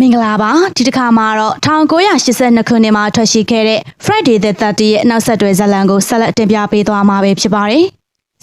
မင်္ဂလာပါဒီတစ်ခါမှာတော့1982ခုနှစ်မှာထွက်ရှိခဲ့တဲ့ Friday the 30ရဲ့နောက်ဆက်တွဲဇာတ်လမ်းကိုဆက်လက်တင်ပြပေးသွားမှာပဲဖြစ်ပါတယ်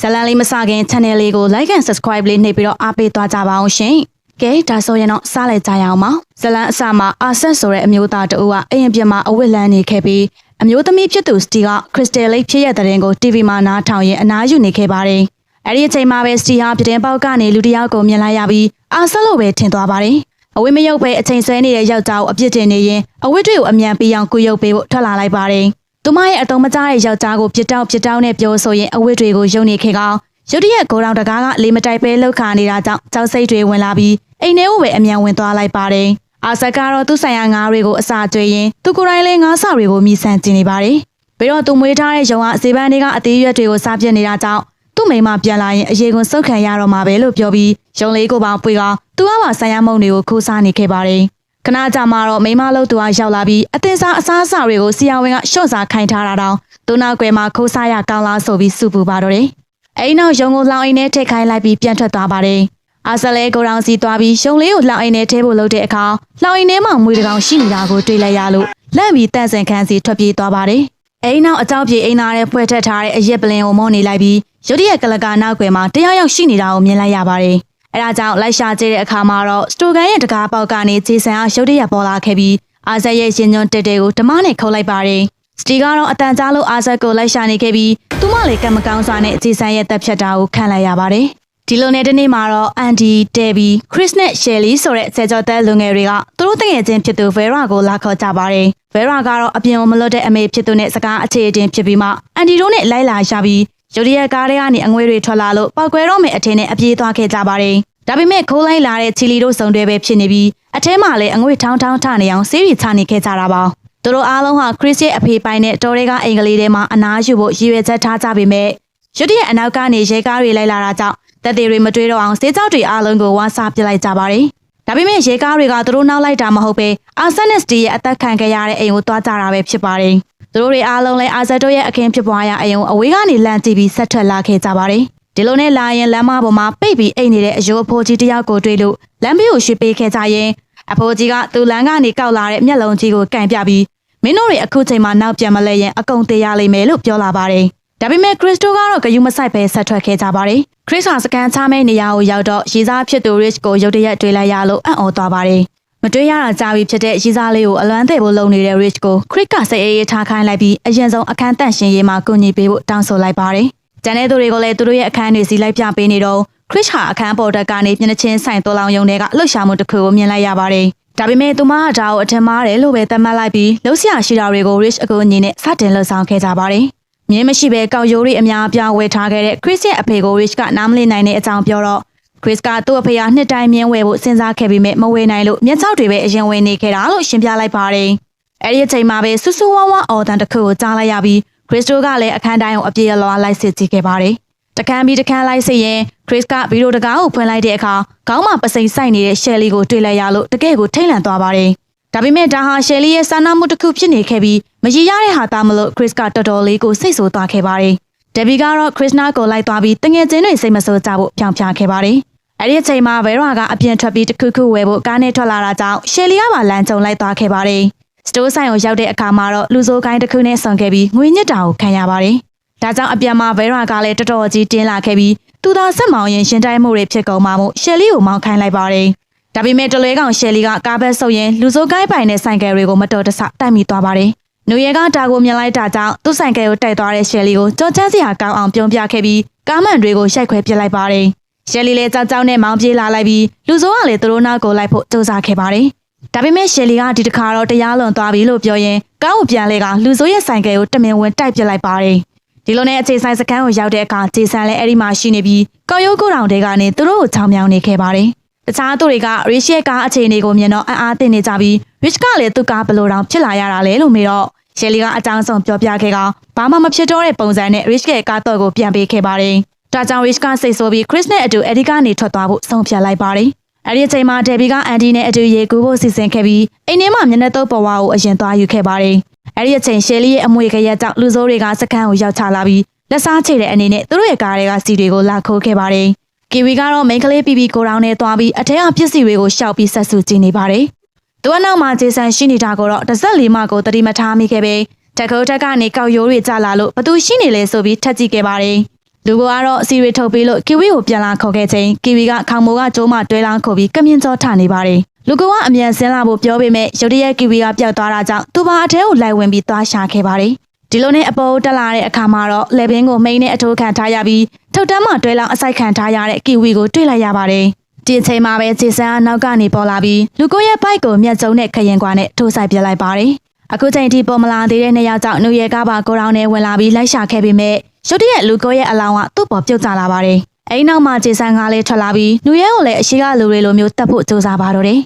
ဇာတ်လမ်းလေးမစခင် channel လေးကို like and subscribe လေးနှိပ်ပြီးတော့အားပေးသွားကြပါအောင်ရှင်ကဲဒါဆိုရင်တော့စားလိုက်ကြရအောင်ပါဇာတ်လမ်းအစမှာအာဆက်ဆိုတဲ့အမျိုးသားတဦးကအရင်ပြမှာအဝတ်လန်းနေခဲ့ပြီးအမျိုးသမီးဖြစ်သူစတီကခရစ်စတယ်လိတ်ဖြစ်ရတဲ့တဲ့ကို TV မှာနားထောင်ရင်အနားယူနေခဲ့ပါတယ်အဲ့ဒီအချိန်မှာပဲစတီဟာပြတင်းပေါက်ကနေလူတစ်ယောက်ကိုမြင်လိုက်ရပြီးအာဆက်လို့ပဲထင်သွားပါတယ် အဝိမယုတ်ပဲအချိန်ဆွဲနေတဲ့ယောက်ျားကိုအပြစ်တင်နေရင်အဝိတွေကိုအမြန်ပေးအောင်ကုရုပ်ပေးဖို့ထွက်လာလိုက်ပါတယ်။သူမရဲ့အတုံးမကြားတဲ့ယောက်ျားကိုပြစ်တောက်ပြစ်တောက်နဲ့ပြောဆိုရင်အဝိတွေကိုယုံနေခဲ့ကောင်ရုတ်တရက်ကိုတောင်တကားကလေမတိုက်ပဲလှုပ်ခါနေတာကြောင့်ကြောက်စိတ်တွေဝင်လာပြီးအိမ်ထဲကိုပဲအမြန်ဝင်သွားလိုက်ပါတယ်။အာဆက်ကတော့သူ့ဆိုင်ရာငါးတွေကိုအစာကျွေးရင်သူကိုယ်တိုင်လည်းငါးစာတွေကိုမြည်ဆန်ကျင်နေပါတယ်။ပြီးတော့သူမွေးထားတဲ့ရုံကဇေဘန်တွေကအသေးရွက်တွေကိုစားပြစ်နေတာကြောင့်သူ့မိမပြန်လာရင်အရေးကွန်စုတ်ခံရတော့မှာပဲလို့ပြောပြီးရုံလေးကိုပေါင်ပွေက သူ့အဝဆိုင်ရမုံတွေကိုခိုးစားနေခဲ့ပါတယ်။ခဏကြာမှတော့မိမလို့သူကရောက်လာပြီးအတင်စားအစားအစာတွေကိုဆီယာဝင်ကရှော့စားခိုင်းထားတာတောင်သူနောက်ွယ်မှာခိုးစားရကောင်းလားဆိုပြီးစုပူပါတော့တယ်။အဲဒီနောက်ရုံကိုလောင်အိမ်နဲ့ထိတ်ခိုင်းလိုက်ပြီးပြန်ထွက်သွားပါတယ်။အာဆလဲကိုရောင်စီသွားပြီးရုံလေးကိုလောင်အိမ်နဲ့ထဲဖို့လုပ်တဲ့အခါလောင်အိမ်ထဲမှာမွေတကောင်ရှိနေတာကိုတွေ့လိုက်ရလို့လန့်ပြီးတန့်စင်ခန်းစီထွက်ပြေးသွားပါတယ်။အဲဒီနောက်အကြောက်ပြေအိမ်သားတဲ့ဖွဲ့ထက်ထားတဲ့အရက်ပလင်ကိုမောနေလိုက်ပြီးရုတ်တရက်ကလကာနောက်ွယ်မှာတရားရောက်ရှိနေတာကိုမြင်လိုက်ရပါတယ်။ အဲဒါကြောင့်လိုက်ရှာကြည့်တဲ့အခါမှာတော့စတိုကန်ရဲ့တကားပေါက်ကနေဂျေဆန်အားရုတ်တရက်ပေါ်လာခဲ့ပြီးအာဇက်ရဲ့ရှင်ညွန်တက်တဲကိုဓမ္မနဲ့ခုတ်လိုက်ပါတယ်။စတီကတော့အတန်ကြားလို့အာဇက်ကိုလိုက်ရှာနေခဲ့ပြီးသူမလည်းကံမကောင်းစွာနဲ့ဂျေဆန်ရဲ့တပ်ဖြတ်တာကိုခံလိုက်ရပါတယ်။ဒီလိုနဲ့ဒီနေ့မှာတော့အန်ဒီတဲဘီခရစ်နဲ့ရှယ်လီဆိုတဲ့ဆယ်ကျော်သက်လူငယ်တွေကသူတို့တငယ်ချင်းဖြစ်သူဗေရာကိုလာခေါ်ကြပါတယ်။ဗေရာကတော့အပြင်ကိုမလွတ်တဲ့အမေဖြစ်သူနဲ့စကားအခြေအတင်ဖြစ်ပြီးမှအန်ဒီတို့နဲ့လိုက်လာရှာပြီး ရုတ်တရက်ကားထဲကနေအငွေတွေထွက်လာလို့ပောက်ကွဲတော့မယ်အထင်းနဲ့အပြေးသွားခဲ့ကြပါတယ်။ဒါပေမဲ့ခိုးလိုက်လာတဲ့ချီလီတို့စုံတွဲပဲဖြစ်နေပြီးအထဲမှာလည်းအငွေထောင်းထောင်းထနေအောင်စေးရီချနေခဲ့ကြတာပါ။သူတို့အားလုံးဟာခရစ်ရဲ့အဖေပိုင်နဲ့တော်ရဲကအင်္ဂလိပ်ထဲမှာအနားယူဖို့ရည်ရွယ်ချက်ထားကြပေမဲ့ရုတ်တရက်အနောက်ကနေရဲကားတွေလိုက်လာတာကြောင့်တပ်တွေမတွေးတော့အောင်စေးကြောက်တွေအားလုံးကိုဝါစာပစ်လိုက်ကြပါတယ်။ဒါပေမဲ့ရဲကားတွေကသူတို့နောက်လိုက်တာမဟုတ်ပဲအာဆန်နက်စတီရဲ့အသက်ခံခဲ့ရတဲ့အိမ်ကိုတွားကြတာပဲဖြစ်ပါတယ်။ သူတို့တွေအားလုံးလည်းအာဇက်တို့ရဲ့အခင်းဖြစ်ပွားရာအိမ်ကိုအဝေးကနေလမ်းကြည့်ပြီးဆက်ထွက်လာခဲ့ကြပါတယ်။ဒီလိုနဲ့လာရင်လမ်းမပေါ်မှာပိတ်ပြီးအိမ်နေတဲ့အယိုးအဖိုးကြီးတယောက်ကိုတွေ့လို့လမ်းဘေးကိုရွှေ့ပေးခဲ့ကြရင်အဖိုးကြီးကသူ့လမ်းကနေကောက်လာတဲ့မျက်လုံးကြီးကိုကန်ပြပြီးမင်းတို့တွေအခုချိန်မှာနောက်ပြန်မလဲရင်အကုန်သေးရလိမ့်မယ်လို့ပြောလာပါတယ်။ဒါပေမဲ့ခရစ်စတိုကတော့ဂယုမဆိုင်ပဲဆက်ထွက်ခဲ့ကြပါတယ်။ခရစ်ဟာစကန်ချမဲ့နေရာကိုရောက်တော့ရေစားဖြစ်သူ Rich ကိုရုတ်တရက်တွေ့လိုက်ရလို့အံ့ဩသွားပါတယ်။ မတွေ့ရတာကြာပြီဖြစ်တဲ့ရီစားလေးကိုအလွမ်းသေးဖို့လုပ်နေတဲ့ Rich ကိုခရစ်ကစိတ်အေးအေးထားခိုင်းလိုက်ပြီးအရင်ဆုံးအခန်းတန့်ရှင်ရေးမှာကူညီပေးဖို့တောင်းဆိုလိုက်ပါတယ်။ကျန်တဲ့သူတွေကိုလည်းသူတို့ရဲ့အခန်းတွေစီလိုက်ပြပေးနေတော့ခရစ်ဟာအခန်းပေါ်တက်ကနေမျက်နှာချင်းဆိုင်တော်လောင်ယုံတွေကလှုပ်ရှားမှုတစ်ခုကိုမြင်လိုက်ရပါတယ်။ဒါပေမဲ့သူမကဒါကိုအထင်မှားတယ်လို့ပဲသတ်မှတ်လိုက်ပြီးလှုပ်ရှားရှိတာတွေကို Rich အကူအညီနဲ့စတင်လှုပ်ဆောင်ခဲ့ကြပါတယ်။မြင်းမရှိပဲကောက်ရိုးတွေအများအပြားဝယ်ထားခဲ့တဲ့ Chris ရဲ့အဖေကို Rich ကနားမလည်နိုင်တဲ့အကြောင်းပြောတော့ Chris ကသူ့အဖေကနှစ်တိုင်းမြင်းဝယ်ဖို့စဉ်းစားခဲ့ပြီးမြမဝယ်နိုင်လို့မျက်ခြောက်တွေပဲအရင်ဝယ်နေခဲ့တာလို့ရှင်းပြလိုက်ပါတယ်။အဲဒီအချိန်မှာပဲဆူဆူဝါးဝါအော်တန်တစ်ခုကိုကြားလိုက်ရပြီး Crystal ကလည်းအခန်းတိုင်းကိုအပြေးအလွှာလိုက်စစ်ကြည့်ခဲ့ပါတယ်။တခန်းပြီးတခန်းလိုက်စစ်ရင် Chris ကဗီဒီယိုတကားကိုဖွင့်လိုက်တဲ့အခါခေါင်းမှာပစိန်ဆိုင်နေတဲ့ Shelly ကိုတွေ့လိုက်ရလို့တကယ့်ကိုထိတ်လန့်သွားပါတယ်။ဒါပေမဲ့ဒါဟာ Shelly ရဲ့စာနာမှုတစ်ခုဖြစ်နေခဲ့ပြီးမရည်ရတဲ့ဟာသားမလို့ Chris ကတော်တော်လေးကိုစိတ်ဆိုးသွားခဲ့ပါတယ်။ Debbie ကတော့ Krishna ကိုလိုက်သွားပြီးတငယ်ချင်းတွေစိတ်မဆိုးကြဖို့ပြောင်ပြခဲ့ပါတယ်။ အဲ့ဒီအချိန်မှာဗေရာကအပြင်ထွက်ပြီးတခုခုဝယ်ဖို့ကားနဲ့ထွက်လာတာကြောင့်ရှယ်လီကပါလမ်းကြုံလိုက်သွားခဲ့ပါတယ်။စတိုးဆိုင်ကိုရောက်တဲ့အခါမှာတော့လူစိုးကိုင်းတစ်ခုနဲ့ဆောင်ခဲ့ပြီးငွေညစ်တာကိုခံရပါတယ်။ဒါကြောင့်အပြန်မှာဗေရာကလည်းတော်တော်ကြီးတင်းလာခဲ့ပြီးသူသာဆက်မောင်ရင်ရှင်တိုင်းမှုတွေဖြစ်ကုန်မှမို့ရှယ်လီကိုမောင်းခိုင်းလိုက်ပါတယ်။ဒါပေမဲ့တလွဲကောင်ရှယ်လီကကားဘက်ဆုပ်ရင်လူစိုးကိုင်းပိုင်တဲ့ဆိုင်ကယ်တွေကိုမတော်တဆတိုက်မိသွားပါတယ်။နူရဲကတာကိုမြင်လိုက်တာကြောင့်သူ့ဆိုင်ကယ်ကိုတိုက်သွားတဲ့ရှယ်လီကိုကြောချမ်းစရာကောင်းအောင်ပြုံးပြခဲ့ပြီးကားမှန်တွေကိုရိုက်ခွဲပစ်လိုက်ပါတယ်။ ရှယ်လီလည်းကြောက်ကြောက်နဲ့မောင်းပြေးလာလိုက်ပြီးလူစိုးကလည်းသူတို့နောက်ကိုလိုက်ဖို့စူးစမ်းခဲ့ပါတယ်။ဒါပေမဲ့ရှယ်လီကဒီတစ်ခါတော့တရားလွန်သွားပြီလို့ပြောရင်ကားကိုပြန်လဲကလူစိုးရဲ့ဆိုင်ကယ်ကိုတမင်ဝင်တိုက်ပစ်လိုက်ပါတယ်။ဒီလိုနဲ့အခြေဆိုင်စခန်းကိုရောက်တဲ့အခါဂျေဆန်လည်းအဲ့ဒီမှာရှိနေပြီးကော်ရိုးကိုတောင်တွေကနေသူတို့ကိုချောင်းမြောင်းနေခဲ့ပါတယ်။တခြားသူတွေကရစ်ရှ်ရဲ့ကားအခြေအနေကိုမြင်တော့အံ့အားသင့်နေကြပြီးရစ်ကလည်းသူ့ကားဘလို့တောင်ဖြစ်လာရတာလဲလို့မေးတော့ရှယ်လီကအကြောင်းဆုံးပြောပြခဲ့ကဘာမှမဖြစ်တော့တဲ့ပုံစံနဲ့ Rich ရဲ့ကားတော့ကိုပြန်ပေးခဲ့ပါတယ်။ ဒါကြောင့် Rich ကစိတ်ဆိုးပြီး Chris နဲ့အတူအဲဒီကနေထွက်သွားဖို့ဆုံးဖြတ်လိုက်ပါတယ်။အဲဒီအချိန်မှာ Debbie ကအန်ဒီနဲ့အတူရေကူးဖို့စီစဉ်ခဲ့ပြီးအိမ်ထဲမှာမျက်နှာတုပ်ပေါ်ဝါကိုအရင်သွားယူခဲ့ပါတယ်။အဲဒီအချိန်ရှယ်လီရဲ့အမွေခရက်ကြောင့်လူစိုးတွေကစခန်းကိုရောက်ချလာပြီးလက်စားချေတဲ့အနေနဲ့သူတို့ရဲ့ကားတွေကစီတွေကိုလာခိုးခဲ့ပါတယ်။ကီဝီကတော့မိန်းကလေးပီပီကိုရောင်းနဲ့သွားပြီးအထက်ကပစ္စည်းတွေကိုရှောက်ပြီးဆက်ဆူကြည့်နေပါတယ်။သူကနောက်မှာဂျေဆန်ရှိနေတာကိုတော့တစ်ဆက်လီမကိုတတိမထားမိခဲ့ပေတကုတ်တက်ကနေကောက်ရိုးတွေကျလာလို့ဘသူရှိနေလဲဆိုပြီးထက်ကြည့်ခဲ့ပါတယ် လူကတော့အစီရီထုတ်ပြီးလို့ကီဝီကိုပြန်လာခေါ်ခဲ့ချိန်ကီဝီကခေါင်မိုးကကျိုးမတွဲလာခေါ်ပြီးကမြင်ကြောထနေပါတယ်လူကအမြန်ဆင်းလာဖို့ပြောပေမဲ့ရုတ်တရက်ကီဝီကပျောက်သွားတာကြောင့်သူပါအထဲကိုလိုက်ဝင်ပြီးသွားရှာခဲ့ပါတယ်ဒီလိုနဲ့အပေါ်တက်လာတဲ့အခါမှာတော့လေဘင်းကိုမိန်နဲ့အထိုးခံထားရပြီးထုတ်တမ်းမှတွဲလောင်းအစိုက်ခံထားရတဲ့ကီဝီကိုတွေ့လိုက်ရပါတယ်ဒီအချိန်မှာပဲဂျေဆန်ကနောက်ကနေပေါ်လာပြီးလူကိုရဲ့ဘိုက်ကိုမျက်စုံနဲ့ခရင်ကွာနဲ့ထိုးဆိုင်ပြလိုက်ပါတယ်အခုချိန်ထိပေါ်မလာသေးတဲ့နေရာကြောင့်နူရဲကပါကိုရောင်းနဲ့ဝင်လာပြီးလိုက်ရှာခဲ့ပေမဲ့ ရုတ်တရက်လူကိုရဲ့အလောင်းကသူ့ပေါ်ပြုတ်ကျလာပါတယ်အဲ့နောက်မှာဂျေဆန်ကလည်းထွက်လာပြီးနူရဲကိုလည်းအရှိကလူတွေလိုမျိုးတက်ဖို့စူးစမ်းပါတော့တယ်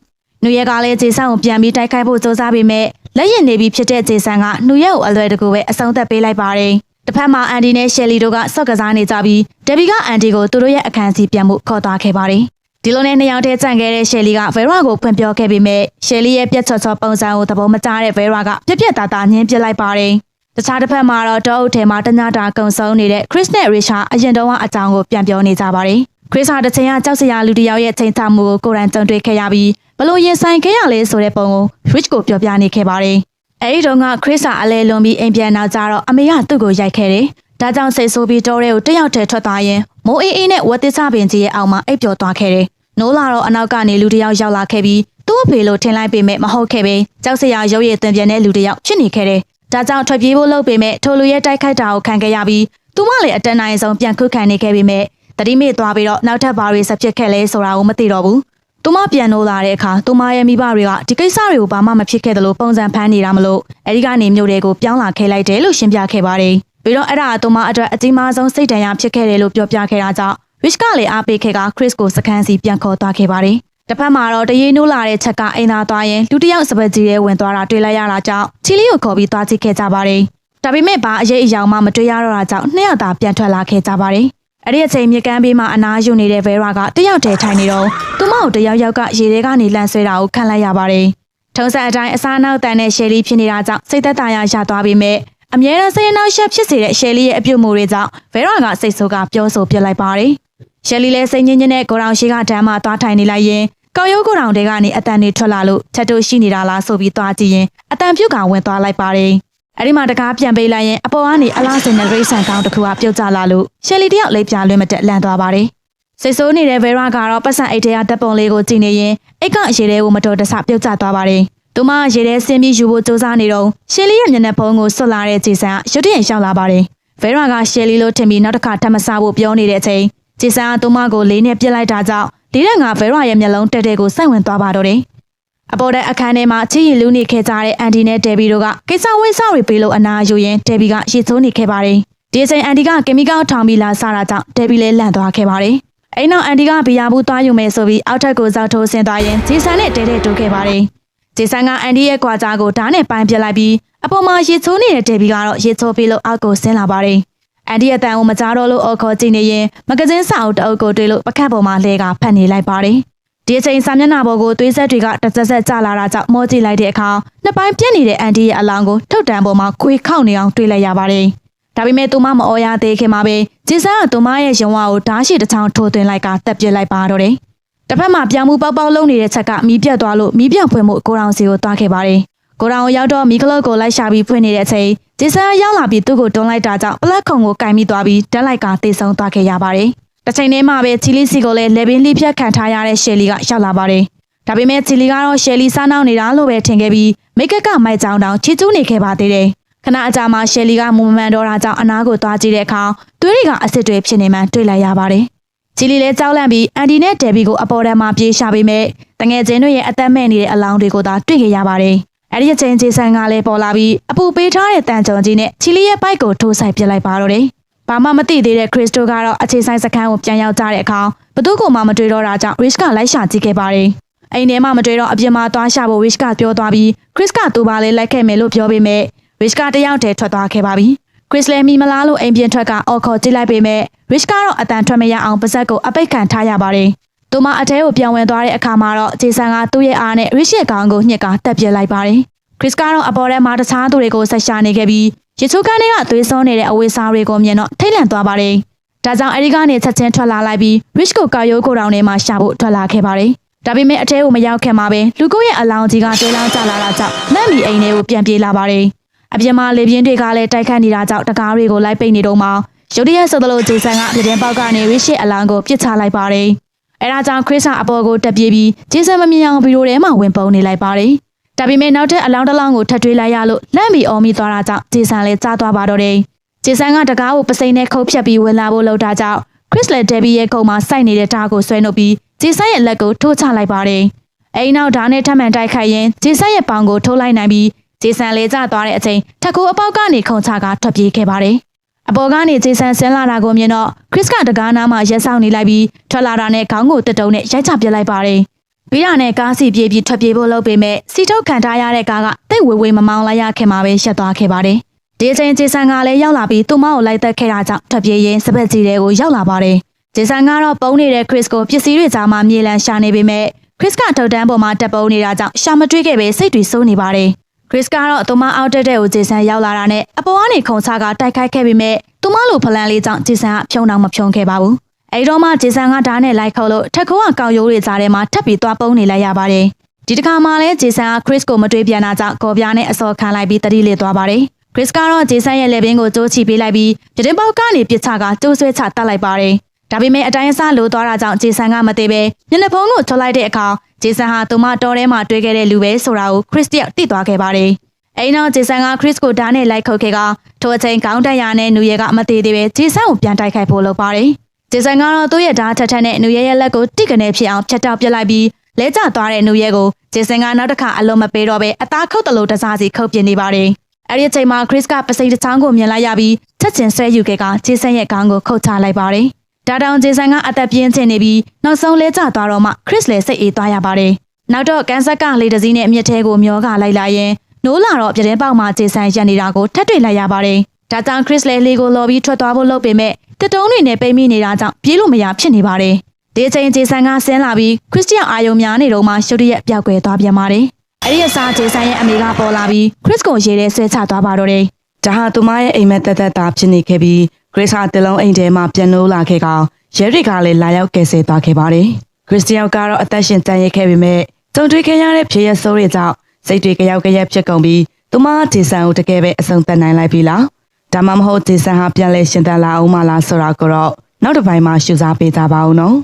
နူရဲကလည်းဂျေဆန်ကိုပြန်ပြီးတိုက်ခိုက်ဖို့စူးစမ်းပေမဲ့လက်ရင်နေပြီးဖြစ်တဲ့ဂျေဆန်ကနူရဲကိုအလွယ်တကူပဲအဆုံးသက်ပေးလိုက်ပါတယ်တစ်ဖက်မှာအန်ဒီနဲ့ရှယ်လီတို့ကဆော့ကစားနေကြပြီးဒက်ဘီကအန်ဒီကိုသူတို့ရဲ့အခန်းစီပြန်မှုခေါ်သွားခဲ့ပါတယ်ဒီလိုနဲ့နှစ်ယောက်တည်းကြံခဲ့တဲ့ရှယ်လီကဗဲရာကိုဖွင့်ပြောခဲ့ပေမဲ့ရှယ်လီရဲ့ပြက်ချော့ချော့ပုံစံကိုသဘောမကျတဲ့ဗဲရာကပြက်ပြက်သားသားညှင်းပစ်လိုက်ပါတယ်။ တခြားတစ်ဖက်မှာတော့တောအုပ်ထဲမှာတညတာကုံဆုံးနေတဲ့ခရစ်နဲ့ရီရှာအရင်တုန်းကအကြောင်းကိုပြန်ပြောနေကြပါတယ်။ခရစ်ဟာတစ်ချိန်ကကြောက်စရာလူတစ်ယောက်ရဲ့ချိန်ချမှုကိုကိုရန်ကြုံတွေ့ခဲ့ရပြီးဘလို့ရင်ဆိုင်ခဲ့ရလဲဆိုတဲ့ပုံကို Rich ကိုပြောပြနေခဲ့ပါတယ်။အဲဒီတုန်းကခရစ်ဟာအလဲလွန်ပြီးအိမ်ပြန်နောက်ကြတော့အမေကသူ့ကိုရိုက်ခဲ့တယ်။ဒါကြောင့်စိတ်ဆိုးပြီးတောထဲကိုတယောက်တည်းထွက်သွားရင်မိုးအေးအေးနဲ့ဝတ်သစ်ချပင်ကြီးရဲ့အောက်မှာအိပ်ပျော်သွားခဲ့တယ်။နိုးလာတော့အနောက်ကနေလူတစ်ယောက်ရောက်လာခဲ့ပြီးသူ့အဖေလို့ထင်လိုက်ပေမဲ့မဟုတ်ခဲ့ပဲကြောက်စရာရုပ်ရည်သွင်ပြန်တဲ့လူတစ်ယောက်ဖြစ်နေခဲ့တယ်။ ဒါကြောင့်ထွက်ပြေးဖို့လုပ်ပေမဲ့ထိုလူရဲ့တိုက်ခိုက်တာကိုခံခဲ့ရပြီးသူမလည်းအတန်းနိုင်ဆုံးပြန်ခုခံနေခဲ့ပေမဲ့တတိမေ့သွားပြီးတော့နောက်ထပ်ဘာတွေဆက်ဖြစ်ခဲ့လဲဆိုတာကိုမသိတော့ဘူး။သူမပြန်လို့လာတဲ့အခါသူမရဲ့မိဘတွေကဒီကိစ္စတွေကိုဘာမှမဖြစ်ခဲ့တယ်လို့ပုံစံဖမ်းနေတာမလို့အဲဒီကနေမြို့တွေကိုပြောင်းလာခဲ့လိုက်တယ်လို့ရှင်းပြခဲ့ပါတယ်။ပြီးတော့အဲ့ဒါကသူမအတွက်အကြီးမားဆုံးစိတ်ဒဏ်ရာဖြစ်ခဲ့တယ်လို့ပြောပြခဲ့တာကြောင့် Rich ကလည်းအားပေးခဲ့က Chris ကိုစခန်းစီပြန်ခေါ်သွားခဲ့ပါတယ်။ တစ်ဖက်မှာတော့တရေနိုးလာတဲ့ချက်ကအိမ်သာသွားရင်လူတစ်ယောက်စပက်ကြီးရဲ့ဝင်သွားတာတွေ့လိုက်ရတာကြောင့်ချီလီကိုခေါ်ပြီးသွားကြည့်ခဲ့ကြပါတယ်။ဒါပေမဲ့ဘာအရေးအယောင်မှမတွေ့ရတော့တာကြောင့်နှစ်ယောက်သာပြန်ထွက်လာခဲ့ကြပါတယ်။အဲ့ဒီအချိန်မြေကမ်းဘေးမှာအနားယူနေတဲ့ Vera ကတယောက်တည်းထိုင်နေတော့သူမကိုတယောက်ယောက်ကရေထဲကနေလန့်ဆွဲတာကိုခံလိုက်ရပါတယ်။ထုံးစံအတိုင်းအစားနောက်တန်တဲ့ရှယ်လီဖြစ်နေတာကြောင့်စိတ်သက်သာရရသွားပေမဲ့အမြဲတမ်းစိတ်နှောက်ယှက်ဖြစ်စေတဲ့ရှယ်လီရဲ့အပြုတ်မှုတွေကြောင့် Vera ကစိတ်ဆိုးကပြောဆိုပြစ်လိုက်ပါတယ်။ရှယ်လီလည်းစိတ်ညစ်ညစ်နဲ့ကိုရောင်ရှိကတန်းမှသွားထိုင်နေလိုက်ရင် ကောက်ရိုးကိုတောင်တွေကနေအတန်တွေထွက်လာလို့ချက်တို့ရှိနေတာလားဆိုပြီးသွားကြည့်ရင်အတန်ပြုတ်ကဝင်သွားလိုက်ပါတယ်။အဲ့ဒီမှာတကားပြန်ပေးလိုက်ရင်အပေါ်ကနေအလားစင်တဲ့ရိတ်ဆန်ကောင်းတစ်ခုကပြုတ်ကျလာလို့ရှယ်လီတယောက်လေးပြလွှဲမတက်လန့်သွားပါတယ်။စိတ်ဆိုးနေတဲ့ဗေရာကတော့ပတ်စံအိတ်ထဲကတပ်ပုံလေးကိုကြည့်နေရင်အိတ်ကအရေထဲကိုမတော်တဆပြုတ်ကျသွားပါတယ်။သူမရေထဲဆင်းပြီးယူဖို့စူးစမ်းနေတော့ရှယ်လီရဲ့မျက်နှာဖုံးကိုဆွတ်လာတဲ့ဂျေဆန်ကရုတ်တရက်ရောက်လာပါတယ်။ဗေရာကရှယ်လီလို့ထင်ပြီးနောက်တစ်ခါထပ်မစားဖို့ပြောနေတဲ့အချိန်ဂျေဆန်ကသူမကိုလေးနဲ့ပြစ်လိုက်တာကြောင့် လေးတဲ့ငါဗဲရာရဲ့မျက်လုံးတက်တဲ့ကိုစိုက်ဝင်သွားပါတော့တယ်။အပေါ်တဲ့အခန်းထဲမှာချီရီလူနေခဲ့ကြတဲ့အန်ဒီနဲ့ဒေဘီတို့ကကိစ္စဝိစတွေပေးလို့အနာယူရင်ဒေဘီကရေချိုးနေခဲ့ပါတယ်။ဒီအချိန်အန်ဒီကကင်မီကယ်ထောင်ပြီးလာစားတာကြောင့်ဒေဘီလည်းလန့်သွားခဲ့ပါတယ်။အဲ့နောက်အန်ဒီကဘီယာဘူးသွားယူမယ်ဆိုပြီးအောက်ထပ်ကိုစောက်ထိုးဆင်းသွားရင်ဂျေဆန်နဲ့တဲတဲတိုးခဲ့ပါတယ်။ဂျေဆန်ကအန်ဒီရဲ့ကွာကြားကိုဓာတ်နဲ့ပိုင်းပြစ်လိုက်ပြီးအပေါ်မှာရေချိုးနေတဲ့ဒေဘီကတော့ရေချိုးပြီးလို့အောက်ကိုဆင်းလာပါတယ်။ အန်ဒီအတန်ကိုမကြားတော့လို့အော်ခေါ်ကြည့်နေရင်မဂဇင်းစာအုပ်တအုပ်ကိုတွေ့လို့ပကတ်ပေါ်မှာလဲကဖတ်နေလိုက်ပါတယ်။ဒီအချိန်စာမျက်နှာပေါ်ကိုသွေးဆက်တွေကတစ်ဆက်ဆက်ကျလာတာကြောင့်မောကြည့်လိုက်တဲ့အခါနှစ်ပိုင်းပြက်နေတဲ့အန်ဒီရဲ့အလောင်းကိုထုတ်တံပေါ်မှာခွေခောက်နေအောင်တွေ့လိုက်ရပါတယ်။ဒါပေမဲ့သူမမအော်ရသေးခင်မှာပဲဂျင်းဆန်ကသူမရဲ့ရင်ဝါကိုဓာတ်ရှိတစ်ချောင်းထိုးသွင်းလိုက်ကတက်ပြစ်လိုက်ပါတော့တယ်။တစ်ဖက်မှာပြောင်မှုပေါက်ပေါက်လုံးနေတဲ့ချက်ကမီးပြတ်သွားလို့မီးပြန့်ဖွင့်မှုကိုရောင်စီကိုတွားခဲ့ပါတယ်။ ကိုရောင်ရောက်တော့မီကလုတ်ကိုလိုက်ရှာပြီးဖွင့်နေတဲ့အချိန်ဂျင်းဆန်ရောက်လာပြီးသူ့ကိုတွန်းလိုက်တာကြောင့်ပလက်ခုံကိုကင်မိသွားပြီးတက်လိုက်ကတေဆုံးသွားခဲ့ရပါတယ်။တစ်ချိန်တည်းမှာပဲချီလီစီကိုလည်းလေဘင်းလိဖြတ်ခံထားရတဲ့ရှယ်လီကရောက်လာပါတယ်။ဒါပေမဲ့ချီလီကတော့ရှယ်လီစားနောက်နေတာလို့ပဲထင်ခဲ့ပြီးမိတ်ကက်ကမိုက်ကြောင်တောင်ချီကျူးနေခဲ့ပါသေးတယ်။ခဏအကြာမှာရှယ်လီကမူမမှန်တော့တာကြောင့်အနာကိုသွားကြည့်တဲ့အခါသွေးတွေကအစ်စ်တွေဖြစ်နေမှန်းတွေ့လိုက်ရပါတယ်။ချီလီလည်းကြောက်လန့်ပြီးအန်ဒီနဲ့ဒယ်ဘီကိုအပေါ်တန်းမှာပြေးရှာပေးမဲ့တငယ်ချင်းတို့ရဲ့အသက်မဲ့နေတဲ့အလောင်းတွေကိုသာတွေ့ခဲ့ရပါတယ်။ အဲ့ဒီအချိန်ဂျေဆန်ကလည်းပေါ်လာပြီးအပူပေးထားတဲ့တန်ကြုံကြီးနဲ့ချီလီရဲ့ပိုက်ကိုထိုးဆိုင်ပစ်လိုက်ပါတော့တယ်။ဘာမှမသိသေးတဲ့ခရစ်စတိုကတော့အခြေဆိုင်စခန်းကိုပြန်ရောက်ကြတဲ့အခါဘသူကမှမတွေ့တော့တာကြောင့် Rich ကလိုက်ရှာကြည့်ခဲ့ပါတယ်။အိမ်ထဲမှာမတွေ့တော့အပြင်မှာသွားရှာဖို့ Rich ကပြောသွားပြီး Chris ကသူ့ဘာလေးလိုက်ခဲ့မယ်လို့ပြောပေမဲ့ Rich ကတယောက်တည်းထွက်သွားခဲ့ပါပြီ။ Chris လည်းမိမလားလို့အိမ်ပြင်ထွက်ကအော်ခေါ်ကြည့်လိုက်ပေမဲ့ Rich ကတော့အတန်ထွက်မရအောင်ပါဇက်ကိုအပိတ်ခံထားရပါတယ်။ သူမအထဲကိုပြန်ဝင်သွားတဲ့အခါမှာတော့ဂျေဆန်ကသူ့ရဲ့အားနဲ့ Rich ရဲ့ခေါင်းကိုညှစ်ကတက်ပြစ်လိုက်ပါတယ်။ Chris ကတော့အပေါ်ထဲမှာတခြားသူတွေကိုဆက်ရှာနေခဲ့ပြီးရချိုးကန်းတွေကသွေးစွန်းနေတဲ့အဝေးစားတွေကိုမြင်တော့ထိတ်လန့်သွားပါတယ်။ဒါကြောင့်အဲဒီကနေချက်ချင်းထွက်လာလိုက်ပြီး Rich ကိုကာယိုးကိုတောင်ထဲမှာရှာဖို့ထွက်လာခဲ့ပါတယ်ဒါပေမဲ့အထဲကိုမရောက်ခင်မှာပဲလူကိုရဲ့အလောင်းကြီးကတဲလောင်းကျလာတာကြောင့်နတ်မီအိမ်ထဲကိုပြန်ပြေးလာပါတယ်။အပြင်မှာလေပြင်းတွေကလည်းတိုက်ခတ်နေတာကြောင့်တကားတွေကိုလိုက်ပိတ်နေတော့မှရုတ်တရက်ဆိုသလိုဂျေဆန်ကပြတင်းပေါက်ကနေရရှိအလောင်းကိုပြစ်ချလိုက်ပါတယ်။ အဲဒါကြောင့်ခရစ်စာအပေါ်ကိုတက်ပြေးပြီးဂျေဆန်မမြင်အောင်ဗီဒီယိုထဲမှာဝင်ပုံနေလိုက်ပါတယ်။ဒါပေမဲ့နောက်ထပ်အလောင်းတစ်လောင်းကိုထပ်တွေးလိုက်ရလို့လန့်ပြီးအော်မိသွားတာကြောင့်ဂျေဆန်လည်းကြားသွားပါတော့တယ်။ဂျေဆန်ကတကားကိုပစိမ့်နဲ့ခုတ်ဖြတ်ပြီးဝင်လာဖို့လှုပ်တာကြောင့်ခရစ်လက်ဒယ်ဘီရဲ့ကုံမှာစိုက်နေတဲ့ဓာတ်ကိုဆွဲနှုတ်ပြီးဂျေဆန်ရဲ့လက်ကိုထိုးချလိုက်ပါတယ်။အဲဒီနောက်ဓာတ်နဲ့ထပ်မံတိုက်ခိုက်ရင်ဂျေဆန်ရဲ့ပေါင်ကိုထိုးလိုက်နိုင်ပြီးဂျေဆန်လေကျသွားတဲ့အချိန်ထက်ကူအပေါက်ကနေခုန်ချကထွက်ပြေးခဲ့ပါတယ်။ အပေါ်ကနေဂျေဆန်ဆင်းလာတာကိုမြင်တော့ခရစ်ကတကားနားမှာရက်ဆောင်နေလိုက်ပြီးထွက်လာတာနဲ့ခေါင်းကိုတက်တုံနဲ့ရိုက်ချပြစ်လိုက်ပါတယ်။ပြီးတာနဲ့ကားစီပြေးပြီးထွက်ပြေးဖို့လုပ်ပေမဲ့စီထုတ်ခံထားရတဲ့ကားကတိတ်ဝေဝေမမောင်းလိုက်ရခင်မှာပဲရှက်သွားခဲ့ပါတယ်။ဒီအချိန်ဂျေဆန်ကလည်းရောက်လာပြီးသူ့မောက်ကိုလိုက်သက်ခဲ့တာကြောင့်ထွက်ပြေးရင်းစပက်ကြီးတွေကိုရောက်လာပါတယ်။ဂျေဆန်ကတော့ပုံနေတဲ့ခရစ်ကိုပစ္စည်းတွေကြားမှာမြေလံရှာနေပေမဲ့ခရစ်ကထုတ်တန်းပေါ်မှာတက်ပုံနေတာကြောင့်ရှာမတွေ့ခဲ့ပဲစိတ်တွေစိုးနေပါတယ်။ ခရစ်ကတော့သူမအောက်တက်တဲ့ကိုဂျေဆန်ရောက်လာတာနဲ့အပေါ်ကနေခုံချကတိုက်ခိုက်ခဲ့ပေမဲ့သူမလိုဖလန်လေးကြောင့်ဂျေဆန်ကဖြုံတော့မဖြုံခဲ့ပါဘူး။အဲဒီတော့မှဂျေဆန်ကဓာတ်နဲ့လိုက်ခုတ်လို့ထက်ခိုးကကောက်ရိုးတွေကြားထဲမှာထပ်ပြီးသွားပုံနေလိုက်ရပါတယ်။ဒီတစ်ခါမှလည်းဂျေဆန်ကခရစ်ကိုမတွေးပြန်တာကြောင့်ကော်ပြားနဲ့အစော်ခံလိုက်ပြီးတတိလေသွားပါတယ်။ခရစ်ကတော့ဂျေဆန်ရဲ့လက်ဘင်းကိုကြိုးချပေးလိုက်ပြီးပြတင်းပေါက်ကနေပစ်ချကကြိုးဆွဲချတတ်လိုက်ပါတယ်။ဒါပေမဲ့အတိုင်းအစားလိုသွားတာကြောင့်ဂျေဆန်ကမသေးပဲမျက်နှာဖုံးကိုထုတ်လိုက်တဲ့အခါ ဂျေဆန်ဟာသူမတော်ထဲမှာတွေ့ခဲ့တဲ့လူပဲဆိုတာကိုခရစ်တယောက်သိသွားခဲ့ပါတယ်။အဲဒီနောက်ဂျေဆန်ကခရစ်ကိုဓာတ်နဲ့လိုက်ခုတ်ခဲ့ကထိုအချိန်ကောင်းတက်ရနဲ့နူရဲကမသေးသေးပဲဂျေဆန်ကိုပြန်တိုက်ခိုက်ဖို့လုပ်ပါတယ်။ဂျေဆန်ကတော့သူ့ရဲ့ဓာတ်ထက်ထက်နဲ့နူရဲရဲ့လက်ကိုတိကနေဖြစ်အောင်ဖြတ်တောက်ပစ်လိုက်ပြီးလဲကျသွားတဲ့နူရဲကိုဂျေဆန်ကနောက်တစ်ခါအလုံးမပေးတော့ပဲအသားခုတ်တလို့တစားစီခုတ်ပြနေပါတယ်။အဲဒီအချိန်မှာခရစ်ကပစိတ်တစ်ချောင်းကိုမြင်လိုက်ရပြီးချက်ချင်းဆွဲယူခဲ့ကဂျေဆန်ရဲ့ခေါင်းကိုခုတ်ချလိုက်ပါတယ်။ ဒါတောင်ဂျေဆန်ကအသက်ပြင်းချင်နေပြီးနောက်ဆုံးလဲကျသွားတော့မှခရစ်လည်းစိတ်အေးသွားရပါတယ်။နောက်တော့ကန်ဆက်ကလေတစည်းနဲ့အမြင့်ထဲကိုမျောကလိုက်လာရင်နိုးလာတော့ပြတင်းပေါက်မှာဂျေဆန်ရက်နေတာကိုထပ်တွေ့လိုက်ရပါတယ်။ဒါကြောင့်ခရစ်လည်းလေကိုလော်ပြီးထွက်သွားဖို့လုပ်ပေမဲ့တတုံးတွေနဲ့ပိတ်မိနေတာကြောင့်ပြေးလို့မရဖြစ်နေပါတယ်။ဒီအချိန်ဂျေဆန်ကဆင်းလာပြီးခရစ်စတီယန်အာယုံများနေတော့မှရှုပ်ရရက်ပြောက်ကွယ်သွားပြန်ပါတယ်။အဲဒီအစားဂျေဆန်ရဲ့အမေကပေါ်လာပြီးခရစ်ကိုရေးတဲ့ဆွဲချသွားပါတော့တယ်။ဒါဟာသူမရဲ့အိမ်မက်တက်တက်တာဖြစ်နေခဲ့ပြီး ဂရစ်ဟာတလုံးအိမ်ထဲမှာပြန်လို့လာခဲ့ကောင်ရဲတွေကလည်းလာရောက်ကယ်ဆယ်သွားခဲ့ပါတယ်။ခရစ်စတီယောက်ကတော့အသက်ရှင်တန်ရစ်ခဲ့ပေမဲ့ကြုံတွေ့ခဲ့ရတဲ့ဖြစ်ရဆိုးတွေကြောင့်စိတ်တွေကြောက်ကြရက်ဖြစ်ကုန်ပြီးသူမကဂျေဆန်ကိုတကယ်ပဲအဆုံးသတ်နိုင်လိုက်ပြီလား။ဒါမှမဟုတ်ဂျေဆန်ဟာပြန်လဲရှင်သန်လာအောင်မလားဆိုတာကိုတော့နောက်တစ်ပိုင်းမှာရှုစားပေးကြပါဦးနော်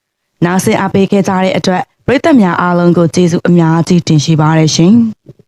။နားဆင်အားပေးခဲ့ကြတဲ့အတွက်ပရိသတ်များအားလုံးကိုကျေးဇူးအများကြီးတင်ရှိပါရရှင်။